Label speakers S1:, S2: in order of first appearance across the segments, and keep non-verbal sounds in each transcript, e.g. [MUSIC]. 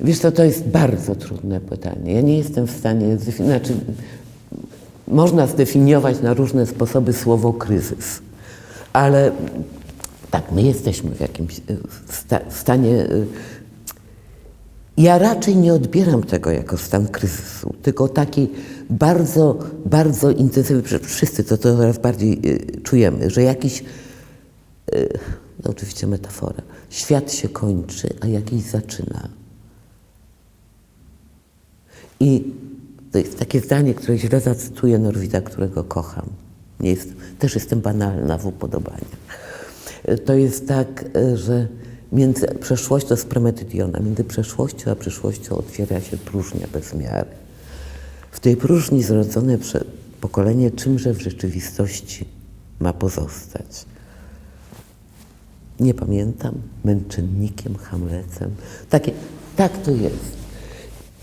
S1: Wiesz co, to jest bardzo trudne pytanie. Ja nie jestem w stanie, znaczy można zdefiniować na różne sposoby słowo kryzys, ale tak, my jesteśmy w jakimś sta stanie. Ja raczej nie odbieram tego jako stan kryzysu, tylko taki bardzo, bardzo intensywny, wszyscy to, to coraz bardziej czujemy, że jakiś, no oczywiście metafora, świat się kończy, a jakiś zaczyna. I to jest takie zdanie, które źle zacytuję Norwida, którego kocham. Nie jest, też jestem banalna w upodobaniach. To jest tak, że między przeszłością, to jest premedytiona, między przeszłością a przyszłością otwiera się próżnia bez miary. W tej próżni zrodzone pokolenie czymże w rzeczywistości ma pozostać. Nie pamiętam, męczennikiem, Hamlecem. Takie, tak to jest.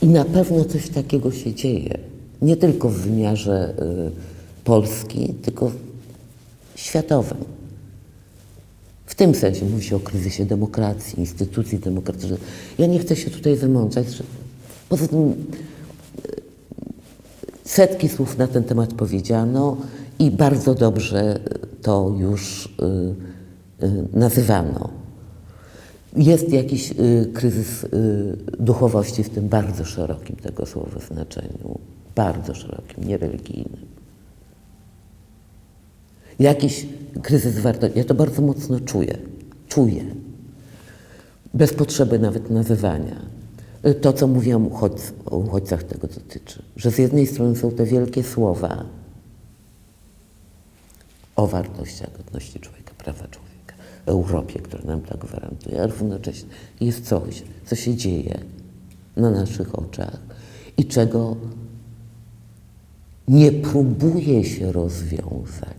S1: I na pewno coś takiego się dzieje. Nie tylko w wymiarze y, Polski, tylko światowym. W tym sensie mówi się o kryzysie demokracji, instytucji demokratycznych. Ja nie chcę się tutaj wymączać, że poza tym y, setki słów na ten temat powiedziano i bardzo dobrze to już y, nazywano. Jest jakiś y, kryzys y, duchowości w tym bardzo szerokim tego słowa znaczeniu, bardzo szerokim, niereligijnym. Jakiś kryzys wartości, ja to bardzo mocno czuję, czuję, bez potrzeby nawet nazywania. Y, to, co mówiłam uchodźc, o uchodźcach tego dotyczy, że z jednej strony są te wielkie słowa o wartościach godności człowieka, prawa człowieka, Europie, która nam to gwarantuje, ale równocześnie jest coś, co się dzieje na naszych oczach i czego nie próbuje się rozwiązać.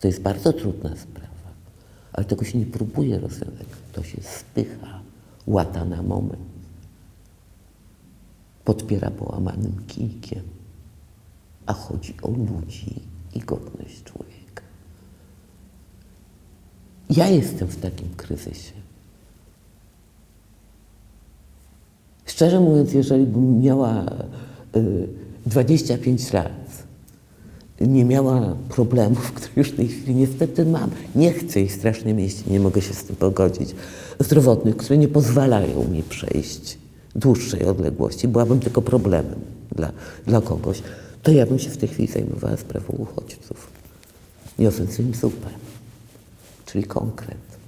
S1: To jest bardzo trudna sprawa, ale tego się nie próbuje rozwiązać. To się spycha, łata na moment. Podpiera połamanym kijkiem, a chodzi o ludzi i godność człowieka. Ja jestem w takim kryzysie. Szczerze mówiąc, jeżeli bym miała y, 25 lat, nie miała problemów, [LAUGHS] które już w tej chwili niestety mam, nie chcę ich strasznie mieć, nie mogę się z tym pogodzić, zdrowotnych, które nie pozwalają mi przejść dłuższej odległości, byłabym tylko problemem dla, dla kogoś, to ja bym się w tej chwili zajmowała sprawą uchodźców, niosąc im zupę czyli konkret.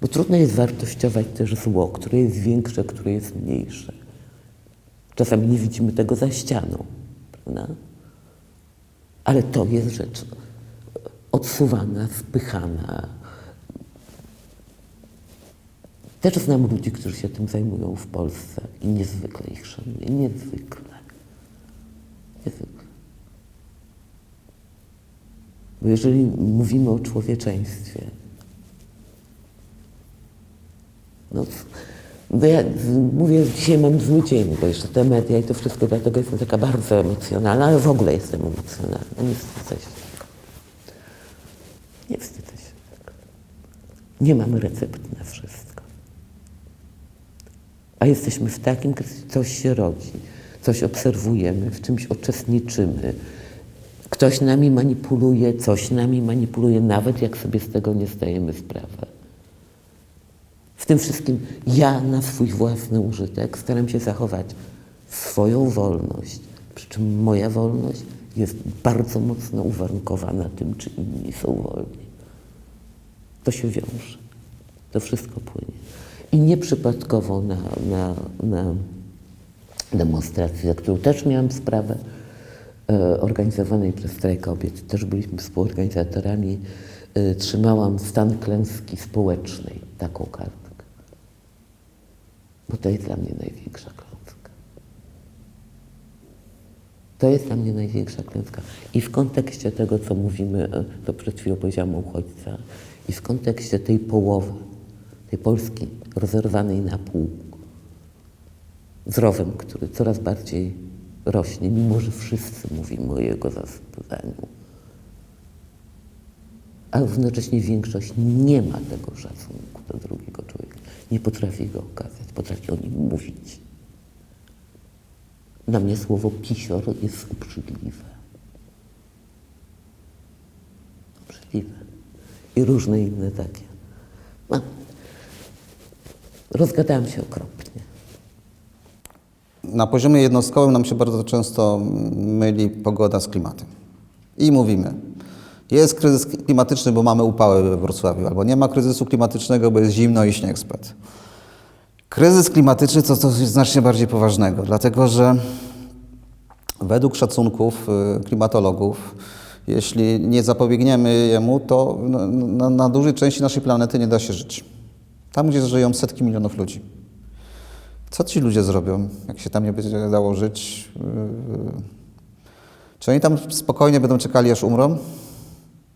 S1: Bo trudno jest wartościować też zło, które jest większe, które jest mniejsze. Czasami nie widzimy tego za ścianą, prawda? Ale to jest rzecz odsuwana, spychana. Też znam ludzi, którzy się tym zajmują w Polsce i niezwykle ich szanuję, niezwykle. Niezwykle. Bo jeżeli mówimy o człowieczeństwie, no, bo ja mówię, dzisiaj mam dzień, bo jeszcze te media i to wszystko, dlatego jestem taka bardzo emocjonalna, ale w ogóle jestem emocjonalna. Nie wstydzę się. Nie wstydzę się. Nie mamy recepty na wszystko. A jesteśmy w takim kryzysie, coś się rodzi, coś obserwujemy, w czymś uczestniczymy, Ktoś nami manipuluje, coś nami manipuluje, nawet jak sobie z tego nie zdajemy sprawy. W tym wszystkim ja na swój własny użytek staram się zachować swoją wolność, przy czym moja wolność jest bardzo mocno uwarunkowana tym, czy inni są wolni. To się wiąże. To wszystko płynie. I nieprzypadkowo na, na, na demonstracji, za którą też miałam sprawę, organizowanej przez Strajk Kobiet, też byliśmy współorganizatorami, e, trzymałam stan klęski społecznej, taką kartkę. Bo to jest dla mnie największa klęska. To jest dla mnie największa klęska. I w kontekście tego, co mówimy, e, to przed chwilą powiedziałam o uchodźcach, i w kontekście tej połowy, tej Polski rozerwanej na pół, z rowem, który coraz bardziej rośnie, mimo że wszyscy mówimy o jego zastosowaniu. a równocześnie większość nie ma tego szacunku do drugiego człowieka. Nie potrafi go okazać, potrafi o nim mówić. Dla mnie słowo pisior jest obrzydliwe. Obrzydliwe. I różne inne takie. No. Rozgadałam się okropnie.
S2: Na poziomie jednostkowym nam się bardzo często myli pogoda z klimatem. I mówimy, jest kryzys klimatyczny, bo mamy upały we Wrocławiu, albo nie ma kryzysu klimatycznego, bo jest zimno i śnieg spadł. Kryzys klimatyczny to coś znacznie bardziej poważnego, dlatego że według szacunków y, klimatologów, jeśli nie zapobiegniemy jemu, to na, na, na dużej części naszej planety nie da się żyć. Tam, gdzie żyją setki milionów ludzi. Co ci ludzie zrobią, jak się tam nie będzie dało żyć? Yy, Czy oni tam spokojnie będą czekali, aż umrą?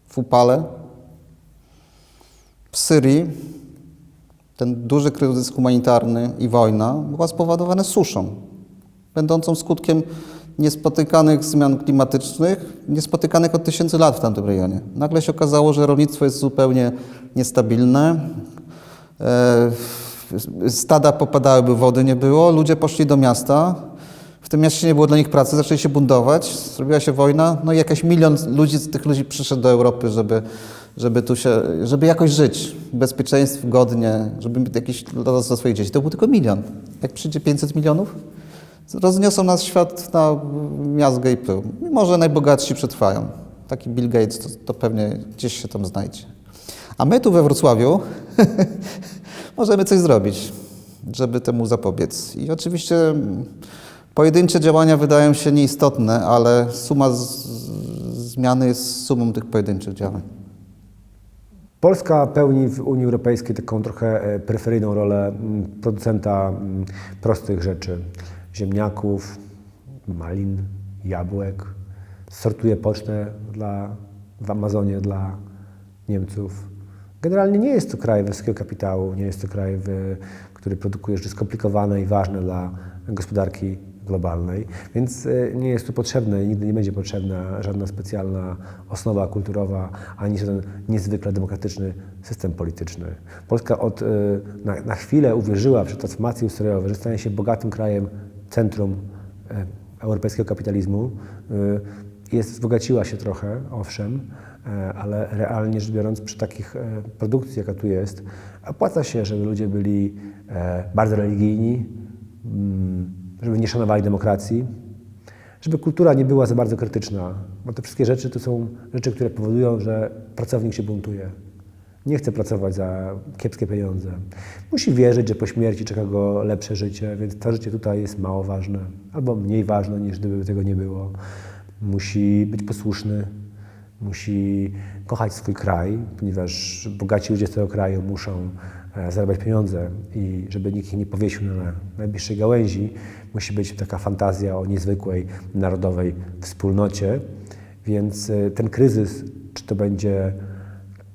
S2: W upale? W Syrii ten duży kryzys humanitarny i wojna była spowodowana suszą, będącą skutkiem niespotykanych zmian klimatycznych, niespotykanych od tysięcy lat w tamtym rejonie. Nagle się okazało, że rolnictwo jest zupełnie niestabilne, e, stada popadały, wody nie było, ludzie poszli do miasta, w tym mieście nie było dla nich pracy, zaczęli się buntować, zrobiła się wojna, no i jakiś milion ludzi tych ludzi przyszedł do Europy, żeby, żeby tu się, żeby jakoś żyć, w bezpieczeństwie, godnie, żeby jakiś los dla swoich dzieci. To był tylko milion. Jak przyjdzie 500 milionów, rozniosą nas świat na miazgę i pył. Mimo, że najbogatsi przetrwają. Taki Bill Gates to, to pewnie gdzieś się tam znajdzie. A my tu we Wrocławiu [LAUGHS] możemy coś zrobić, żeby temu zapobiec. I oczywiście mm, pojedyncze działania wydają się nieistotne, ale suma zmiany jest sumą tych pojedynczych działań.
S3: Polska pełni w Unii Europejskiej taką trochę e, peryferyjną rolę mm, producenta mm, prostych rzeczy. Ziemniaków, malin, jabłek. Sortuje pocztę dla, w Amazonie dla Niemców. Generalnie nie jest to kraj wysokiego kapitału, nie jest to kraj, w, który produkuje rzeczy skomplikowane i ważne dla gospodarki globalnej, więc e, nie jest tu potrzebne i nigdy nie będzie potrzebna żadna specjalna osnowa kulturowa, ani żaden niezwykle demokratyczny system polityczny. Polska od, e, na, na chwilę uwierzyła przy transformacji ustrojowej, że stanie się bogatym krajem centrum e, europejskiego kapitalizmu. Jest, wzbogaciła się trochę, owszem, ale realnie rzecz biorąc, przy takich produkcji, jaka tu jest, opłaca się, żeby ludzie byli bardzo religijni, mm, żeby nie szanowali demokracji, żeby kultura nie była za bardzo krytyczna, bo te wszystkie rzeczy to są rzeczy, które powodują, że pracownik się buntuje. Nie chce pracować za kiepskie pieniądze. Musi wierzyć, że po śmierci czeka go lepsze życie, więc to życie tutaj jest mało ważne, albo mniej ważne niż gdyby tego nie było. Musi być posłuszny, musi kochać swój kraj, ponieważ bogaci ludzie z tego kraju muszą e, zarabiać pieniądze i żeby nikt ich nie powiesił na najbliższej gałęzi, musi być taka fantazja o niezwykłej narodowej wspólnocie. Więc e, ten kryzys, czy to będzie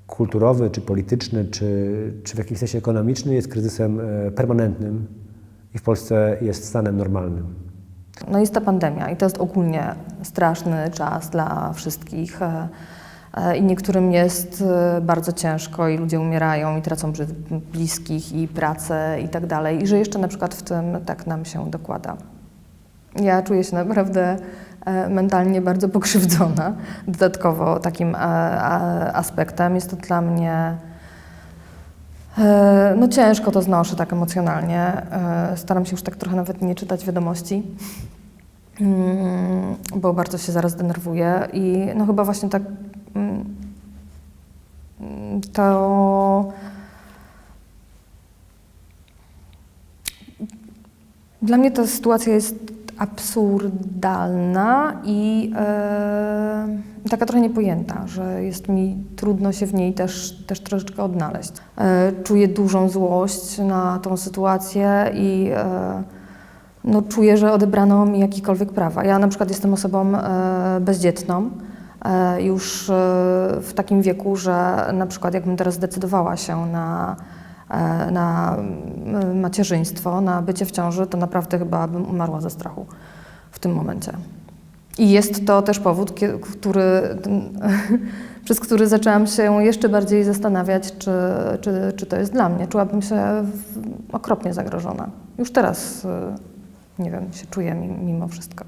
S3: kulturowy, czy polityczny, czy, czy w jakimś sensie ekonomiczny, jest kryzysem e, permanentnym i w Polsce jest stanem normalnym.
S4: No jest ta pandemia i to jest ogólnie straszny czas dla wszystkich. e, e, I niektórym jest e, bardzo ciężko i ludzie umierają i tracą bliskich i pracę i tak dalej. I że jeszcze na przykład w tym tak nam się dokłada. Ja czuję się naprawdę mentalnie bardzo pokrzywdzona. Dodatkowo takim aspektem jest to dla mnie No ciężko to znoszę tak emocjonalnie. E, Staram się już tak trochę nawet nie czytać wiadomości, mm, bo bardzo się zaraz denerwuję i no chyba właśnie tak mm, to dla mnie ta sytuacja jest absurdalna i e, taka trochę niepojęta, że jest mi trudno się w niej też, też troszeczkę odnaleźć. E, czuję dużą złość na tą sytuację i e, no, czuję, że odebrano mi jakiekolwiek prawa. Ja na przykład jestem osobą e, bezdzietną, już w takim wieku, że na przykład jakbym teraz zdecydowała się na, na macierzyństwo, na bycie w ciąży, to naprawdę chyba bym umarła ze strachu w tym momencie. I jest to też powód, który, [LAUGHS] przez który zaczęłam się jeszcze bardziej zastanawiać, czy, czy, czy to jest dla mnie. Czułabym się okropnie zagrożona. Już teraz, y, nie wiem, się czuję mi- mimo wszystko.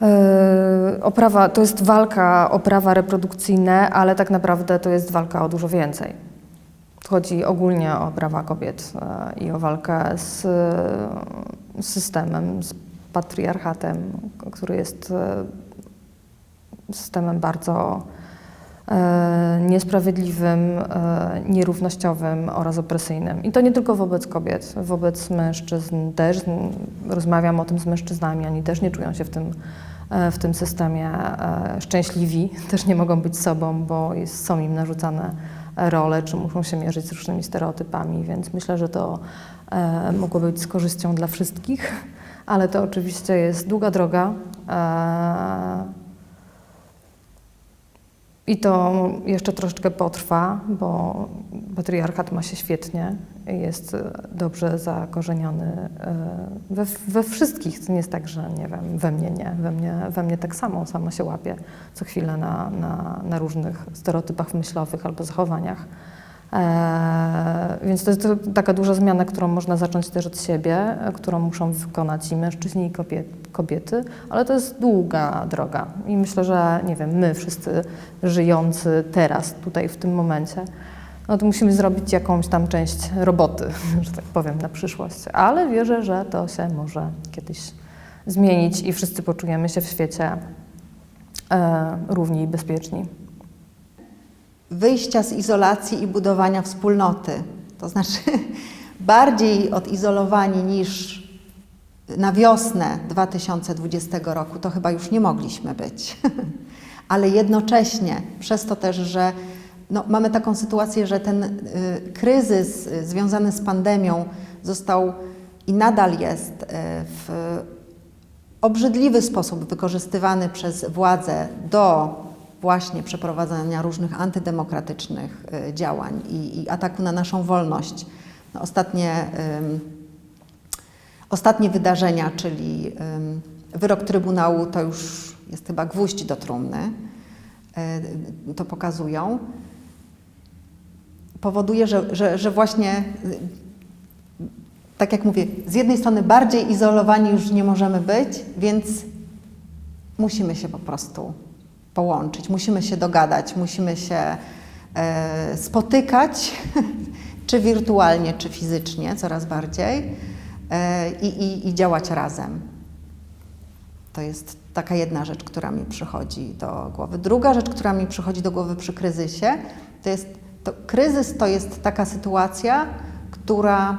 S4: Yy, Oprawa, to jest walka o prawa reprodukcyjne, ale tak naprawdę to jest walka o dużo więcej. Chodzi ogólnie o prawa kobiet e, i o walkę z, z systemem, z patriarchatem, który jest e, systemem bardzo e, niesprawiedliwym, e, nierównościowym oraz opresyjnym. I to nie tylko wobec kobiet, wobec mężczyzn też. Rozmawiam o tym z mężczyznami, oni też nie czują się w tym, w tym systemie szczęśliwi, [LAUGHS] też nie mogą być sobą, bo jest, są im narzucane role, czy muszą się mierzyć z różnymi stereotypami, więc myślę, że to mogło być z korzyścią dla wszystkich, ale to oczywiście jest długa droga. E, i to jeszcze troszeczkę potrwa, bo patriarchat ma się świetnie, jest e, dobrze zakorzeniony e, we, we wszystkich. To nie jest tak, że nie wiem, we mnie nie, we mnie, we mnie tak samo, sama się łapie co chwilę na, na, na różnych stereotypach myślowych albo zachowaniach. E, więc to jest taka duża zmiana, którą można zacząć też od siebie, e, którą muszą wykonać i mężczyźni, i kobiety, ale to jest długa droga. I myślę, że nie wiem, my wszyscy żyjący teraz, tutaj w tym momencie, no to musimy zrobić jakąś tam część roboty, [LAUGHS] że tak powiem, na przyszłość. Ale wierzę, że to się może kiedyś zmienić i wszyscy poczujemy się w świecie e, równi i bezpieczni.
S5: Wyjścia z izolacji i budowania wspólnoty. To znaczy [LAUGHS] bardziej odizolowani niż na wiosnę 2020 roku, to chyba już nie mogliśmy być. [LAUGHS] Ale jednocześnie, przez to też, że no, mamy taką sytuację, że ten y, kryzys y, związany z pandemią został i nadal jest y, w obrzydliwy sposób wykorzystywany przez władze do właśnie przeprowadzania różnych antydemokratycznych y, działań i, i ataku na naszą wolność. No, ostatnie, ym, ostatnie wydarzenia, czyli ym, wyrok Trybunału, to już jest chyba gwóźdź do trumny, y, to pokazują, powoduje, że, że, że właśnie y, tak jak mówię, z jednej strony bardziej izolowani już nie możemy być, więc musimy się po prostu połączyć, musimy się dogadać, musimy się e, spotykać, [LAUGHS] czy wirtualnie, czy fizycznie, coraz bardziej e, i, i, i działać razem. To jest taka jedna rzecz, która mi przychodzi do głowy. Druga rzecz, która mi przychodzi do głowy przy kryzysie, to jest, to kryzys to jest taka sytuacja, która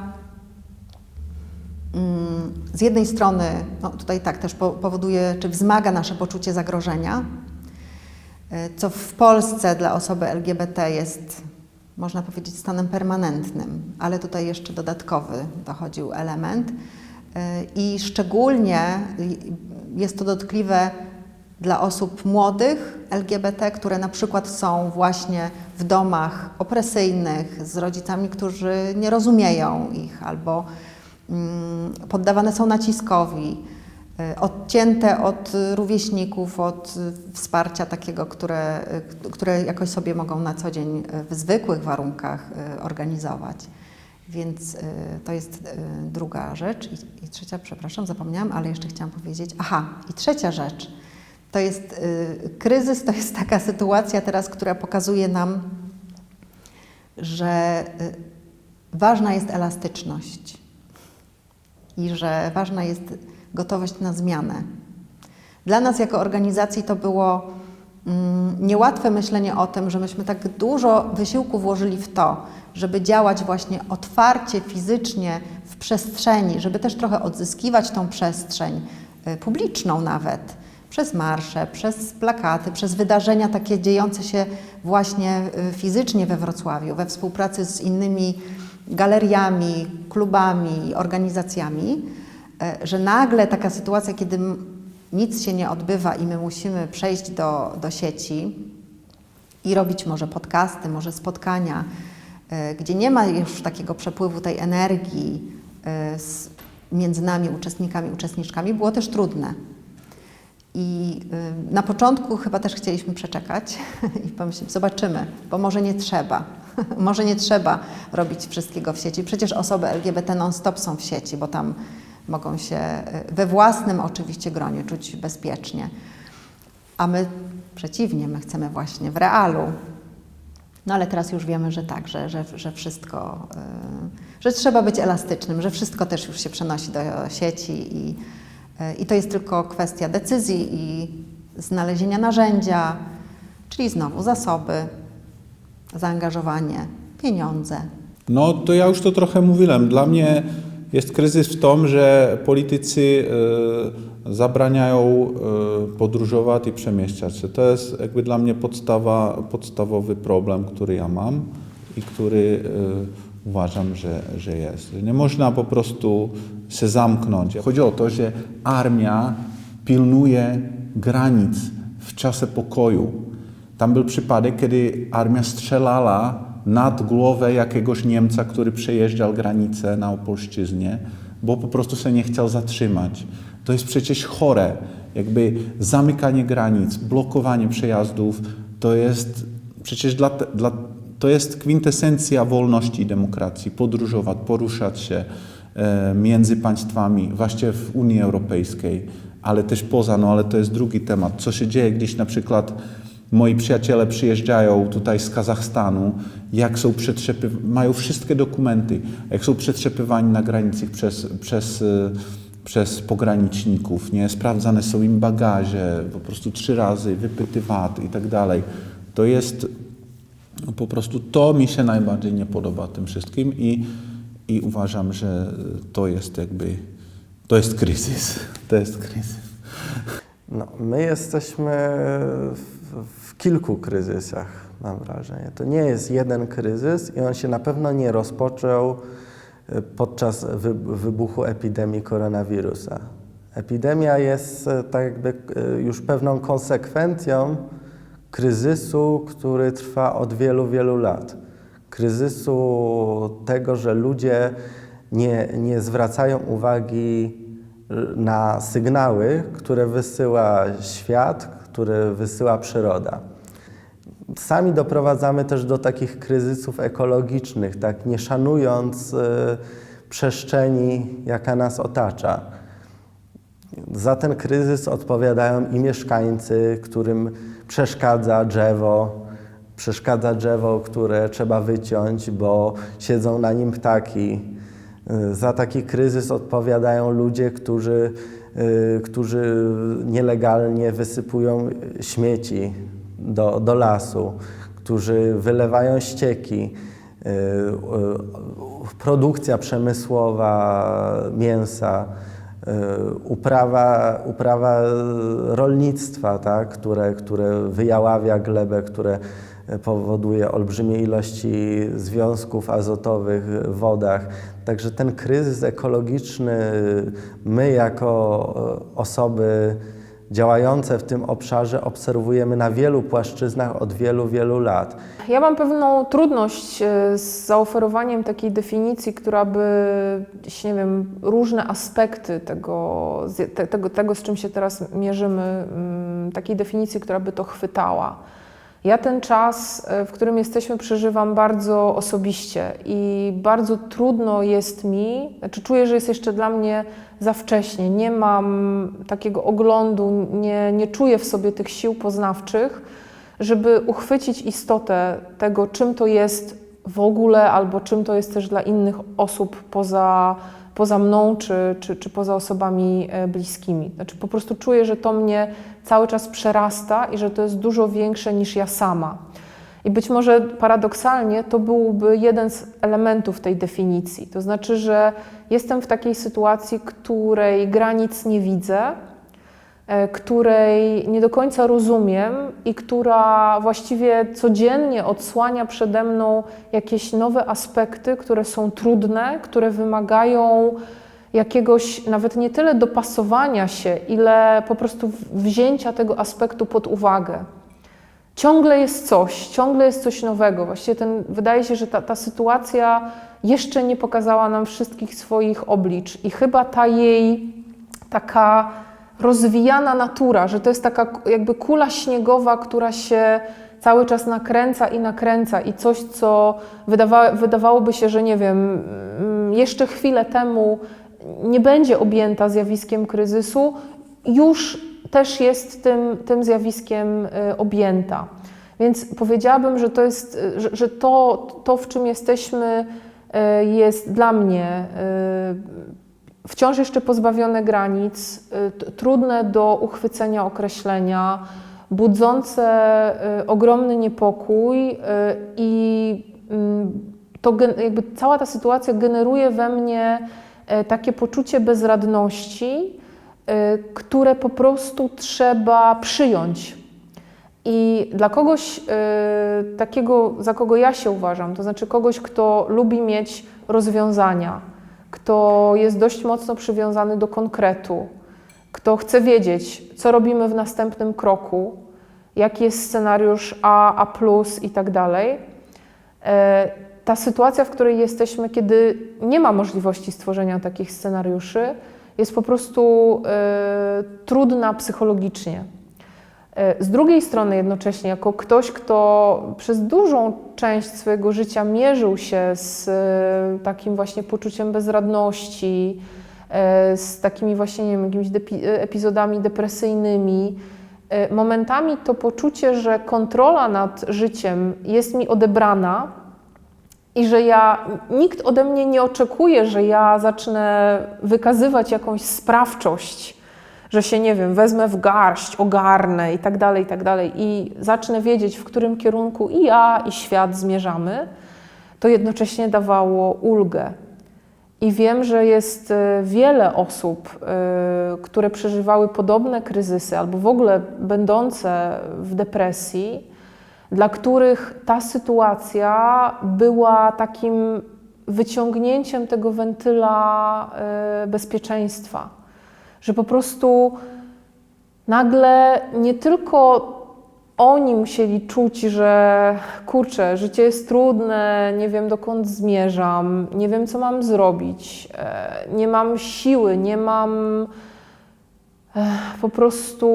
S5: mm, z jednej strony, no tutaj tak też po- powoduje, czy wzmaga nasze poczucie zagrożenia, co w Polsce dla osoby LGBT jest, można powiedzieć, stanem permanentnym, ale tutaj jeszcze dodatkowy dochodził element. Y, I szczególnie jest to dotkliwe dla osób młodych LGBT, które na przykład są właśnie w domach opresyjnych z rodzicami, którzy nie rozumieją ich albo mm, poddawane są naciskowi, odcięte od rówieśników, od wsparcia takiego, które, y, które jakoś sobie mogą na co dzień y, w zwykłych warunkach organizować. Więc to jest druga rzecz. I, I trzecia, przepraszam, zapomniałam, ale jeszcze chciałam powiedzieć. Aha, i trzecia rzecz. To jest kryzys, to jest taka sytuacja teraz, która pokazuje nam, że ważna jest elastyczność i że ważna jest gotowość na zmianę. Dla nas jako organizacji to było mm, niełatwe myślenie o tym, że myśmy tak dużo wysiłku włożyli w to, żeby działać właśnie otwarcie, fizycznie w przestrzeni, żeby też trochę odzyskiwać tą przestrzeń y, publiczną nawet, przez marsze, przez plakaty, przez wydarzenia takie dziejące się właśnie y, fizycznie we Wrocławiu, we współpracy z innymi galeriami, klubami, organizacjami, że nagle taka sytuacja, kiedy nic się nie odbywa i my musimy przejść do, do sieci i robić może podcasty, może spotkania, y, gdzie nie ma już takiego przepływu tej energii y, z, między nami, uczestnikami, uczestniczkami, było też trudne. I na początku chyba też chcieliśmy przeczekać [LAUGHS] i pomyśleć, zobaczymy, bo może nie trzeba. [LAUGHS] może nie trzeba robić wszystkiego w sieci. Przecież osoby LGBT non-stop są w sieci, bo tam mogą się y, we własnym oczywiście gronie czuć bezpiecznie. A my przeciwnie, my chcemy właśnie w realu. No ale teraz już wiemy, że tak, że, że, że wszystko, y, że trzeba być elastycznym, że wszystko też już się przenosi do sieci i, y, i to jest tylko kwestia decyzji i znalezienia narzędzia, czyli znowu zasoby, zaangażowanie, pieniądze.
S6: No to ja już to trochę mówiłem. Dla mnie jest kryzys w tym, że politycy e, zabraniają e, podróżować i przemieszczać się. To jest jakby dla mnie podstawa, podstawowy problem, który ja mam i który e, uważam, że, że jest. Nie można po prostu się zamknąć. Chodzi o to, że armia pilnuje granic w czasie pokoju. Tam był przypadek, kiedy armia strzelała nad głowę jakiegoś Niemca, który przejeżdżał granicę na Opolszczyźnie, bo po prostu się nie chciał zatrzymać. To jest przecież chore. Jakby zamykanie granic, blokowanie przejazdów, to jest przecież dla, dla, to jest kwintesencja wolności i demokracji. Podróżować, poruszać się e, między państwami, właśnie w Unii Europejskiej, ale też poza, no ale to jest drugi temat. Co się dzieje, gdzieś na przykład moi przyjaciele przyjeżdżają tutaj z Kazachstanu, jak są przetrzepy, mają wszystkie dokumenty, jak są przetrzepywani na granicy przez, przez, e, przez pograniczników, nie? Sprawdzane są im bagaże, po prostu trzy razy, wypytywat i tak dalej. To jest no po prostu to mi się najbardziej nie podoba tym wszystkim i, i uważam, że to jest jakby, to jest kryzys. [LAUGHS] To jest kryzys.
S7: No, my jesteśmy w, w kilku kryzysach, mam wrażenie. To nie jest jeden kryzys i on się na pewno nie rozpoczął e, podczas wy, wybuchu epidemii koronawirusa. Epidemia jest e, tak jakby e, już pewną konsekwencją kryzysu, który trwa od wielu, wielu lat. Kryzysu tego, że ludzie nie, nie zwracają uwagi na sygnały, które wysyła świat, które wysyła przyroda. Sami doprowadzamy też do takich kryzysów ekologicznych, tak nie szanując y, przestrzeni, jaka nas otacza. Za ten kryzys odpowiadają i mieszkańcy, którym przeszkadza drzewo, przeszkadza drzewo, które trzeba wyciąć, bo siedzą na nim ptaki. Za taki kryzys odpowiadają ludzie, którzy, y, którzy nielegalnie wysypują śmieci do, do lasu, którzy wylewają ścieki. Y, y, Produkcja przemysłowa mięsa, uprawa, uprawa rolnictwa, tak, które, które wyjaławia glebę, które powoduje olbrzymie ilości związków azotowych w wodach. Także ten kryzys ekologiczny, my jako osoby działające w tym obszarze obserwujemy na wielu płaszczyznach od wielu, wielu lat.
S8: Ja mam pewną trudność e, z zaoferowaniem takiej definicji, która by, nie wiem, różne aspekty tego, tego, tego, z czym się teraz mierzymy, mm, takiej definicji, która by to chwytała. Ja ten czas, e, w którym jesteśmy, przeżywam bardzo osobiście i bardzo trudno jest mi, znaczy czuję, że jest jeszcze dla mnie za wcześnie. Nie mam takiego oglądu, nie, nie czuję w sobie tych sił poznawczych, żeby uchwycić istotę tego, czym to jest w ogóle, albo czym to jest też dla innych osób poza, poza mną, czy, czy, czy poza osobami e, bliskimi. Znaczy po prostu czuję, że to mnie cały czas przerasta i że to jest dużo większe niż ja sama. I być może paradoksalnie to byłby jeden z elementów tej definicji. To znaczy, że jestem w takiej sytuacji, której granic nie widzę, której nie do końca rozumiem i która właściwie codziennie odsłania przede mną jakieś nowe aspekty, które są trudne, które wymagają jakiegoś nawet nie tyle dopasowania się, ile po prostu wzięcia tego aspektu pod uwagę. Ciągle jest coś, ciągle jest coś nowego. Właściwie ten, wydaje się, że ta, ta sytuacja jeszcze nie pokazała nam wszystkich swoich oblicz i chyba ta jej taka rozwijana natura, że to jest taka jakby kula śniegowa, która się cały czas nakręca i nakręca i coś, co wydawa, wydawałoby się, że nie wiem, mm, jeszcze chwilę temu nie będzie objęta zjawiskiem kryzysu, już też jest tym, tym zjawiskiem y, objęta. Więc powiedziałabym, że to jest, y, że, to, to, w czym jesteśmy, y, jest dla mnie wciąż jeszcze pozbawione granic, y, trudne do uchwycenia określenia, budzące y, ogromny niepokój y, i mm, to jakby cała ta sytuacja generuje we mnie e, takie poczucie bezradności, które po prostu trzeba przyjąć. I dla kogoś takiego, za kogo ja się uważam, to znaczy kogoś, kto lubi mieć rozwiązania, kto jest dość mocno przywiązany do konkretu, kto chce wiedzieć, co robimy w następnym kroku, jaki jest scenariusz A, A i tak dalej. E, Ta sytuacja, w której jesteśmy, kiedy nie ma możliwości stworzenia takich scenariuszy, jest po prostu e, trudna psychologicznie. E, Z drugiej strony, jednocześnie, jako ktoś, kto przez dużą część swojego życia mierzył się z e, takim właśnie poczuciem bezradności, e, z takimi właśnie, nie wiem, jakimiś epizodami depresyjnymi, momentami to poczucie, że kontrola nad życiem jest mi odebrana i że ja, nikt ode mnie nie oczekuje, że ja zacznę wykazywać jakąś sprawczość, że się, nie wiem, wezmę w garść, ogarnę i tak dalej, i tak dalej i zacznę wiedzieć, w którym kierunku i ja, i świat zmierzamy, to jednocześnie dawało ulgę. I wiem, że jest e, wiele osób, e, które przeżywały podobne kryzysy albo w ogóle będące w depresji, dla których ta sytuacja była takim wyciągnięciem tego wentyla e, bezpieczeństwa. Że po prostu nagle nie tylko oni musieli czuć, że kurczę, życie jest trudne, nie wiem dokąd zmierzam, nie wiem co mam zrobić, e, nie mam siły, nie mam e, po prostu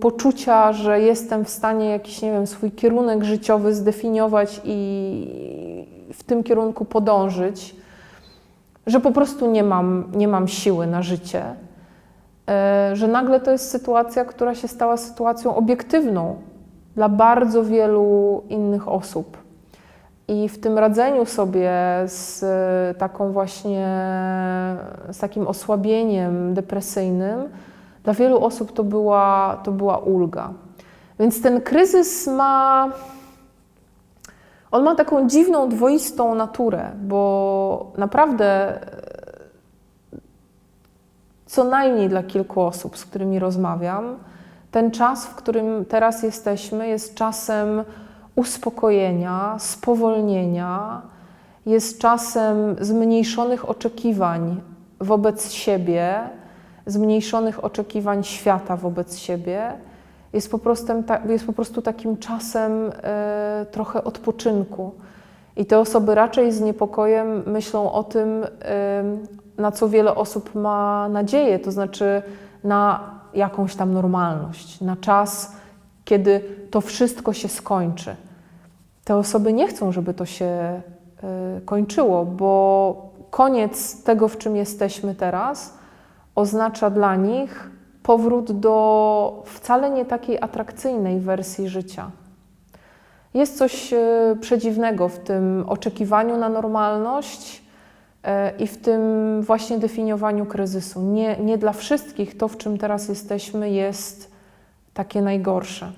S8: poczucia, że jestem w stanie jakiś, nie wiem, swój kierunek życiowy zdefiniować i w tym kierunku podążyć, że po prostu nie mam, nie mam siły na życie. E, że nagle to jest sytuacja, która się stała sytuacją obiektywną dla bardzo wielu innych osób. I w tym radzeniu sobie z e, taką właśnie, z takim osłabieniem depresyjnym, dla wielu osób to była, to była ulga. Więc ten kryzys ma, on ma taką dziwną, dwoistą naturę, bo naprawdę co najmniej dla kilku osób, z którymi rozmawiam, ten czas, w którym teraz jesteśmy, jest czasem uspokojenia, spowolnienia, jest czasem zmniejszonych oczekiwań wobec siebie, zmniejszonych oczekiwań świata wobec siebie. Jest po prostu, jest po prostu takim czasem e, trochę odpoczynku. I te osoby raczej z niepokojem myślą o tym, e, na co wiele osób ma nadzieję, to znaczy na jakąś tam normalność, na czas, kiedy to wszystko się skończy. Te osoby nie chcą, żeby to się y, kończyło, bo koniec tego, w czym jesteśmy teraz, oznacza dla nich powrót do wcale nie takiej atrakcyjnej wersji życia. Jest coś y, przedziwnego w tym oczekiwaniu na normalność i w tym właśnie definiowaniu kryzysu. Nie, nie dla wszystkich to, w czym teraz jesteśmy, jest takie najgorsze.